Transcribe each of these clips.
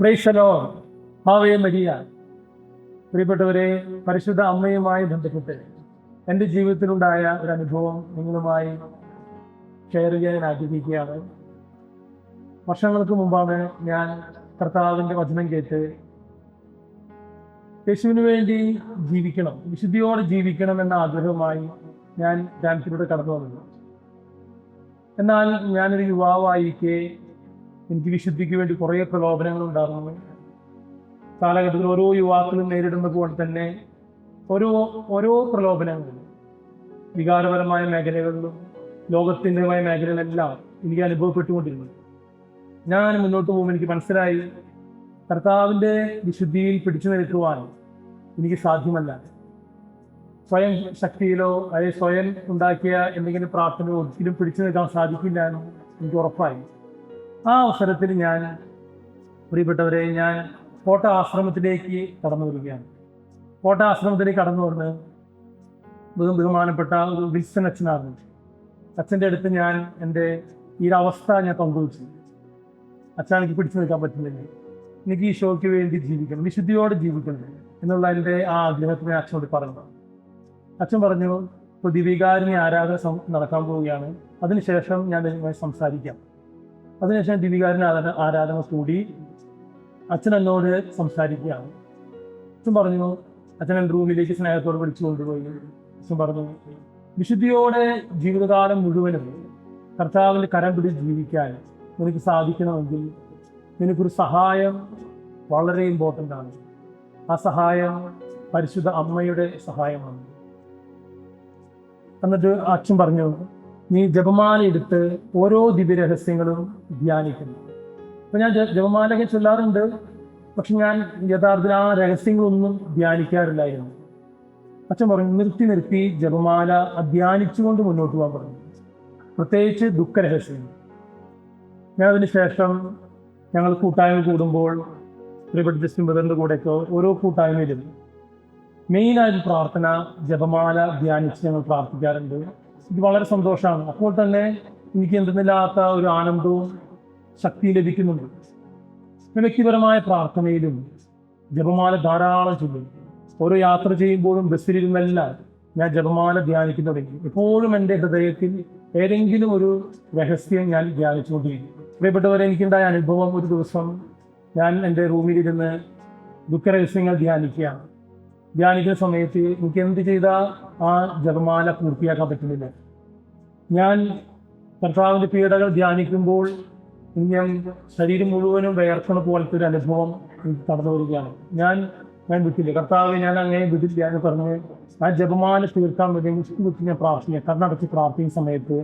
പ്രേക്ഷലോ Ave Maria. പ്രിയപ്പെട്ടവരെ പരിശുദ്ധ അമ്മയുമായി ബന്ധപ്പെട്ട് എന്റെ ജീവിതത്തിലുണ്ടായ ഒരു അനുഭവം നിങ്ങളുമായി ഷെയർ ചെയ്യാൻ ആഗ്രഹിക്കുകയാണ്. വർഷങ്ങൾക്ക് മുമ്പാണ് ഞാൻ കർത്താവിന്റെ വചനം കേട്ട് യേശുവിന് വേണ്ടി ജീവിക്കണം വിശുദ്ധിയോടെ ജീവിക്കണം എന്ന ആഗ്രഹവുമായി ഞാൻ ധ്യാനത്തിലൂടെ കടന്നു വന്നത് എന്നാൽ ഞാനൊരു യുവാവായിരിക്കെ എനിക്ക് വിശുദ്ധിക്ക് വേണ്ടി കുറേ പ്രലോഭനങ്ങൾ ഉണ്ടാകുന്നു കാലഘട്ടത്തിൽ ഓരോ യുവാക്കളും നേരിടുന്ന പോലെ തന്നെ ഓരോ ഓരോ പ്രലോഭനങ്ങളും വികാരപരമായ മേഖലകളിലും ലോകത്തിന്റെതുമായ മേഖലകളെല്ലാം എനിക്ക് അനുഭവപ്പെട്ടുകൊണ്ടിരുന്നു ഞാൻ മുന്നോട്ട് പോകുമ്പോൾ എനിക്ക് മനസ്സിലായി കർത്താവിന്റെ വിശുദ്ധിയിൽ പിടിച്ചു നിൽക്കുവാൻ എനിക്ക് സാധ്യമല്ല. സ്വയം ശക്തിയിലോ അല്ലെങ്കിൽ സ്വയം ഉണ്ടാക്കിയ എന്തെങ്കിലും പ്രാർത്ഥനയോ ഒരിക്കലും പിടിച്ചു നിൽക്കാൻ സാധിക്കില്ല എന്ന് എനിക്ക് ഉറപ്പായി. ആ അവസരത്തിൽ ഞാൻ പ്രിയപ്പെട്ടവരെ ഞാൻ കോട്ട ആശ്രമത്തിലേക്ക് കടന്നു വരികയാണ്. കോട്ട ആശ്രമത്തിലേക്ക് കടന്നു വന്ന് ബഹു ബഹുമാനപ്പെട്ട ഒരു വിൽസൺ അച്ഛനായിരുന്നു. അച്ഛന്റെ അടുത്ത് ഞാൻ എന്റെ ഈ അവസ്ഥ ഞാൻ പങ്കുവച്ചു. അച്ഛൻ എനിക്ക് പിടിച്ചു നിൽക്കാൻ പറ്റുന്നില്ല. എനിക്ക് ഈ ഷോയ്ക്ക് വേണ്ടി ജീവിക്കണം വിശുദ്ധിയോടെ ജീവിക്കണം എന്നുള്ള എന്റെ ആ ആഗ്രഹത്തിന് അച്ഛനോട് പറഞ്ഞു. അച്ഛൻ പറഞ്ഞു ഇപ്പോൾ ആരാധന നടക്കാൻ പോവുകയാണ്. അതിനുശേഷം ഞാൻ സംസാരിക്കാം. അതിനുശേഷം ആരാധന ആരാധന കൂടി അച്ഛൻ എന്നോട് സംസാരിക്കുകയാണ്. അച്ഛൻ പറഞ്ഞു അച്ഛൻ എന്റെ റൂമിലേക്ക് സ്നേഹത്തോട് വിളിച്ചു കൊണ്ടുപോയി. അച്ഛൻ പറഞ്ഞു വിശുദ്ധിയോടെ ജീവിതകാലം മുഴുവനും കർത്താവിന്റെ കരം പിടിച്ച് ജീവിക്കാൻ നിനക്ക് സാധിക്കണമെങ്കിൽ നിനക്കൊരു സഹായം വളരെ ഇമ്പോർട്ടന്റ് ആണ്. ആ സഹായം പരിശുദ്ധ അമ്മയുടെ സഹായമാണ്. എന്നിട്ട് അച്ഛൻ പറഞ്ഞു നീ ജപമാല എടുത്ത് ഓരോ ദിവ്യരഹസ്യങ്ങളും ധ്യാനിക്കുന്നു. അപ്പൊ ഞാൻ ജപമാലയൊക്കെ ചൊല്ലാറുണ്ട് പക്ഷെ ഞാൻ യഥാർത്ഥത്തിൽ ആ രഹസ്യങ്ങളൊന്നും ധ്യാനിക്കാറില്ലായിരുന്നു. അച്ഛൻ പറഞ്ഞു നിർത്തി നിർത്തി ജപമാല ധ്യാനിച്ചുകൊണ്ട് മുന്നോട്ട് പോകാൻ പറഞ്ഞു. പ്രത്യേകിച്ച് ദുഃഖരഹസ്യം. ഞാൻ അതിന് ശേഷം ഞങ്ങൾ കൂട്ടായ്മ കൂടുമ്പോൾ പ്രിയപ്പെട്ട ജസ്റ്റിൻ ബ്രദറിന്റെ കൂടെയൊക്കെ ഓരോ കൂട്ടായ്മയിലും മെയിനായിട്ട് പ്രാർത്ഥന ജപമാല ധ്യാനിച്ച് ഞങ്ങൾ പ്രാർത്ഥിക്കാറുണ്ട്. ഇത് വളരെ സന്തോഷമാണ്. അപ്പോൾ തന്നെ എനിക്ക് എന്തെന്നില്ലാത്ത ഒരു ആനന്ദവും ശക്തി ലഭിക്കുന്നുണ്ട്. വ്യക്തിപരമായ പ്രാർത്ഥനയിലും ജപമാല ധാരാളം ചൊല്ലും. ഓരോ യാത്ര ചെയ്യുമ്പോഴും ബസ്സിലിരുന്നെല്ലാം ഞാൻ ജപമാല ധ്യാനിക്കുന്നുണ്ടെങ്കിൽ എപ്പോഴും എന്റെ ഹൃദയത്തിൽ ഏതെങ്കിലും ഒരു രഹസ്യം ഞാൻ ധ്യാനിച്ചുകൊണ്ടിരിക്കും. പ്രിയപ്പെട്ടവരെ എനിക്കുണ്ടായ അനുഭവം ഒരു ദിവസം ഞാൻ എന്റെ റൂമിലിരുന്ന് ദുഃഖരഹസ്യങ്ങൾ ധ്യാനിക്കുകയാണ്. ധ്യാനിക്കുന്ന സമയത്ത് എനിക്ക് എന്ത് ചെയ്താൽ ആ ജപമാല പൂർത്തിയാക്കാൻ പറ്റുന്നില്ല. ഞാൻ കർത്താവിന്റെ പീഡകൾ ധ്യാനിക്കുമ്പോൾ ഞാൻ ശരീരം മുഴുവനും വേർക്കണ പോലത്തെ ഒരു അനുഭവം കടന്നു വരികയാണ്. ഞാൻ ഞാൻ വിട്ടില്ല. കർത്താവ് ഞാൻ അങ്ങനെ വിട്ടില്ല എന്ന് പറഞ്ഞ് ആ ജപമാല തീർക്കാൻ വേണ്ടി മുസ്ലിം ഞാൻ പ്രാർത്ഥിക്കുക കർണടച്ച് പ്രാർത്ഥിക്കുന്ന സമയത്ത്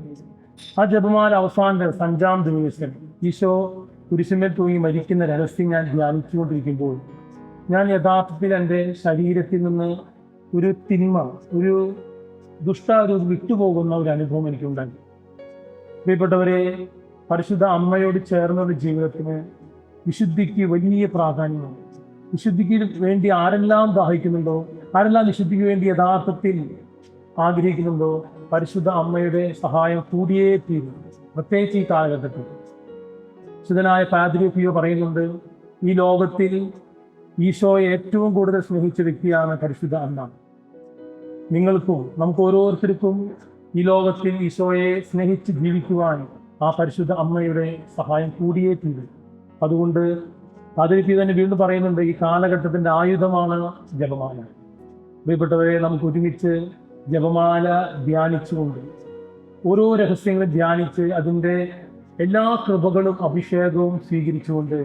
ആ ജപമാല അവസാന അഞ്ചാം ദിവസം ഈശോ കുരിശുമേൽ തൂങ്ങി മരിക്കുന്ന രഹസ്യം ഞാൻ ധ്യാനിച്ചുകൊണ്ടിരിക്കുമ്പോൾ ഞാൻ യഥാർത്ഥത്തിൽ എന്റെ ശരീരത്തിൽ നിന്ന് ഒരു തിന്മ ഒരു ദുഷ്ട ഒരു വിട്ടുപോകുന്ന ഒരു അനുഭവം എനിക്കുണ്ടായി. പ്രിയപ്പെട്ടവരെ പരിശുദ്ധ അമ്മയോട് ചേർന്ന ഒരു ജീവിതത്തിന് വിശുദ്ധിക്ക് വലിയ പ്രാധാന്യമാണ് വിശുദ്ധിക്ക് വേണ്ടി ആരെല്ലാം ദാഹിക്കുന്നുണ്ടോ ആരെല്ലാം വിശുദ്ധിക്ക് വേണ്ടി യഥാർത്ഥത്തിൽ ആഗ്രഹിക്കുന്നുണ്ടോ പരിശുദ്ധ അമ്മയുടെ സഹായം കൂടിയേ തീരും. പ്രത്യേകിച്ച് ഈ കാലഘട്ടത്തിൽ. ശുദ്ധനായ പാദ്രി പിയോ പറയുന്നുണ്ട് ഈ ലോകത്തിൽ ഈശോയെ ഏറ്റവും കൂടുതൽ സ്നേഹിച്ച വ്യക്തിയാണ് പരിശുദ്ധ അമ്മ. നിങ്ങൾക്കും നമുക്ക് ഓരോരുത്തർക്കും ഈ ലോകത്തിൽ ഈശോയെ സ്നേഹിച്ച് ജീവിക്കുവാൻ ആ പരിശുദ്ധ അമ്മയുടെ സഹായം കൂടിയേ തീരും അതുകൊണ്ട് അതിലേക്ക് തന്നെ വീണ്ടും പറയുന്നുണ്ട് ഈ കാലഘട്ടത്തിന്റെ ആയുധമാണ് ജപമാല. പ്രിയപ്പെട്ടവരെ നമുക്ക് ഒരുമിച്ച് ജപമാല ധ്യാനിച്ചുകൊണ്ട് ഓരോ രഹസ്യങ്ങളും ധ്യാനിച്ച് അതിന്റെ എല്ലാ കൃപകളും അഭിഷേകവും സ്വീകരിച്ചുകൊണ്ട്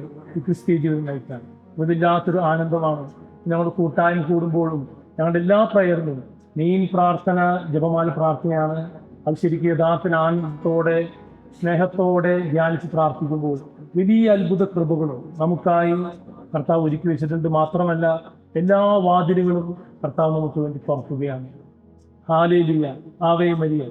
ക്രിസ്തീയ ജീവിതം നയിക്കാൻ ഇതില്ലാത്തൊരു ആനന്ദമാണ്. ഞങ്ങൾ കൂട്ടായ്മ കൂടുമ്പോഴും ഞങ്ങളുടെ എല്ലാ പ്രയറിലും മെയിൻ പ്രാർത്ഥന ജപമാല പ്രാർത്ഥനയാണ്. അത് ശരിക്കും യഥാർത്ഥ ആനന്ദത്തോടെ സ്നേഹത്തോടെ ധ്യാനിച്ച് പ്രാർത്ഥിക്കുമ്പോൾ വലിയ അത്ഭുത കൃപകളും നമുക്കായി കർത്താവ് ഒരുക്കി വെച്ചിട്ടുണ്ട്. മാത്രമല്ല എല്ലാ വാതിലുകളും കർത്താവ് നമുക്ക് വേണ്ടി തുറക്കുകയാണ്. ഹാലേലിയ. Ave Maria.